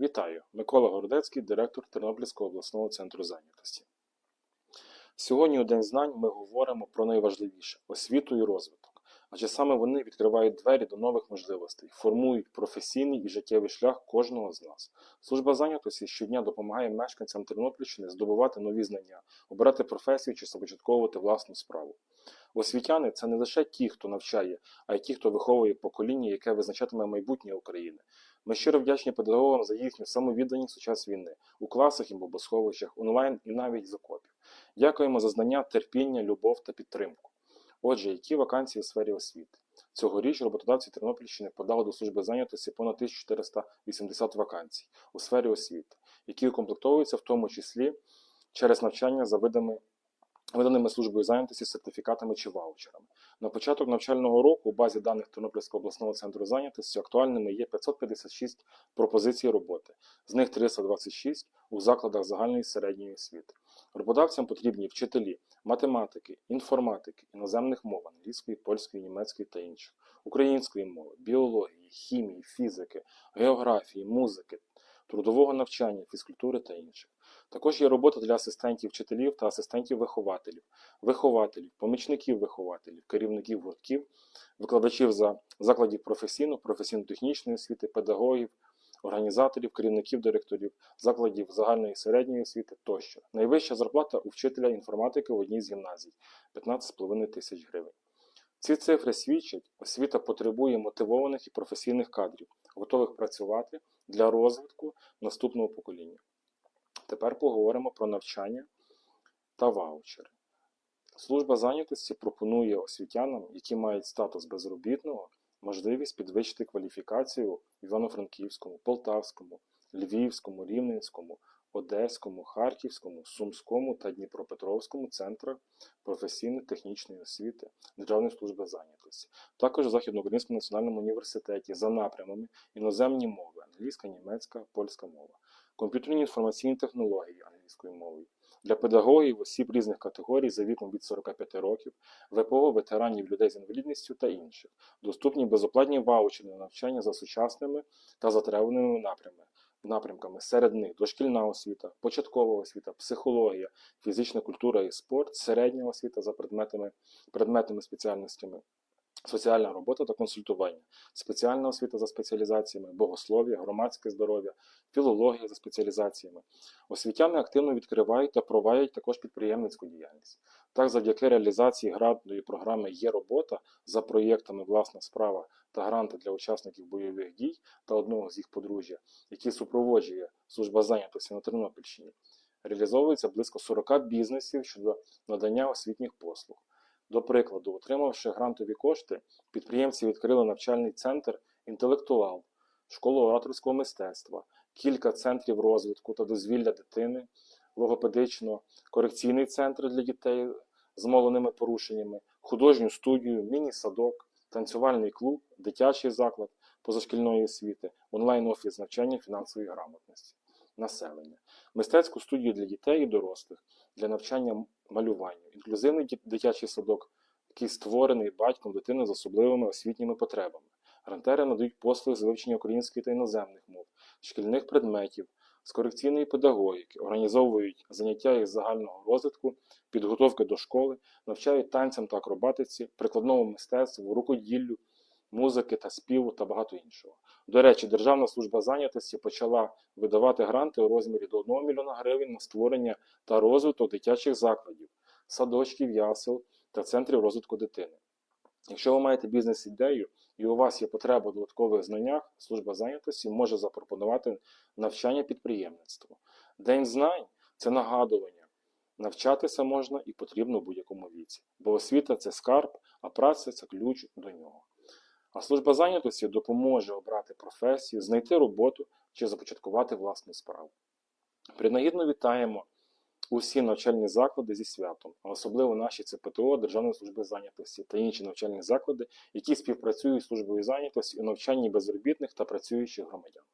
Вітаю! Микола Городецький, директор Тернопільського обласного центру зайнятості. Сьогодні у День знань ми говоримо про найважливіше освіту і розвиток, адже саме вони відкривають двері до нових можливостей, формують професійний і життєвий шлях кожного з нас. Служба зайнятості щодня допомагає мешканцям Тернопільщини здобувати нові знання, обирати професію чи започатковувати власну справу. Освітяни це не лише ті, хто навчає, а й ті, хто виховує покоління, яке визначатиме майбутнє України. Ми щиро вдячні педагогам за їхню самовідданість у час війни у класах і бомбосховищах, онлайн і навіть з окопів. Дякуємо за знання, терпіння, любов та підтримку. Отже, які вакансії у сфері освіти? Цьогоріч роботодавці Тернопільщини подали до служби зайнятості понад 1480 вакансій у сфері освіти, які укомплектовуються в тому числі через навчання за видами виданими службою зайнятості сертифікатами чи ваучерами. На початок навчального року у базі даних Тернопільського обласного центру зайнятості актуальними є 556 пропозицій роботи, з них 326 у закладах загальної середньої освіти. Роботодавцям потрібні вчителі математики, інформатики, іноземних мов англійської, польської, німецької та інших, української мови, біології, хімії, фізики, географії, музики, трудового навчання, фізкультури та інших. Також є робота для асистентів вчителів та асистентів вихователів, вихователів, помічників вихователів, керівників гуртків, викладачів за закладів професійно, професійно-технічної освіти, педагогів, організаторів, керівників директорів, закладів загальної і середньої освіти тощо. Найвища зарплата у вчителя інформатики в одній з гімназій 15,5 тисяч гривень. Ці цифри свідчать, освіта потребує мотивованих і професійних кадрів, готових працювати для розвитку наступного покоління. Тепер поговоримо про навчання та ваучери. Служба зайнятості пропонує освітянам, які мають статус безробітного, можливість підвищити кваліфікацію в Івано-Франківському, Полтавському, Львівському, Рівненському, Одеському, Харківському, Сумському та Дніпропетровському центрах професійно-технічної освіти Державної служби зайнятості, також в Західноукраїнському національному університеті за напрямами іноземні мови англійська, німецька, польська мова, комп'ютерні інформаційні технології англійською мовою. Для педагогів осіб різних категорій за віком від 45 років, ВПО, ветеранів, людей з інвалідністю та інших, доступні безоплатні ваучери на навчання за сучасними та затребуваними напрямами. Напрямками серед них дошкільна освіта, початкова освіта, психологія, фізична культура і спорт, середня освіта за предметами, предметними спеціальностями, соціальна робота та консультування, спеціальна освіта за спеціалізаціями, богослов'я, громадське здоров'я, філологія за спеціалізаціями. Освітяни активно відкривають та проводять також підприємницьку діяльність. Так, завдяки реалізації грантної програми Є робота за проєктами Власна справа та гранти для учасників бойових дій та одного з їх подружжя, які супроводжує служба зайнятості на Тернопільщині, реалізовується близько 40 бізнесів щодо надання освітніх послуг. До прикладу, отримавши грантові кошти, підприємці відкрили навчальний центр інтелектуал, школу ораторського мистецтва, кілька центрів розвитку та дозвілля дитини, логопедично, корекційний центр для дітей з мовленими порушеннями, художню студію, міні-садок, танцювальний клуб, дитячий заклад позашкільної освіти, онлайн-офіс навчання фінансової грамотності, населення, мистецьку студію для дітей і дорослих, для навчання малюванню, інклюзивний дитячий садок, який створений батьком дитини з особливими освітніми потребами. Грантери надають послуги з вивчення української та іноземних мов, шкільних предметів, з корекційної педагогіки, організовують заняття із загального розвитку, підготовки до школи, навчають танцям та акробатиці, прикладному мистецтву, рукоділлю, музики та співу та багато іншого. До речі, Державна служба зайнятості почала видавати гранти у розмірі до 1 мільйона гривень на створення та розвиток дитячих закладів, садочків, ясел та центрів розвитку дитини. Якщо ви маєте бізнес-ідею і у вас є потреба в додаткових знаннях, служба зайнятості може запропонувати навчання підприємництву. День знань це нагадування. Навчатися можна і потрібно в будь-якому віці, бо освіта це скарб, а праця це ключ до нього. А служба зайнятості допоможе обрати професію, знайти роботу чи започаткувати власну справу. Принагідно вітаємо усі навчальні заклади зі святом, а особливо наші ЦПТО, Державної служби зайнятості та інші навчальні заклади, які співпрацюють з службою зайнятості у навчанні безробітних та працюючих громадян.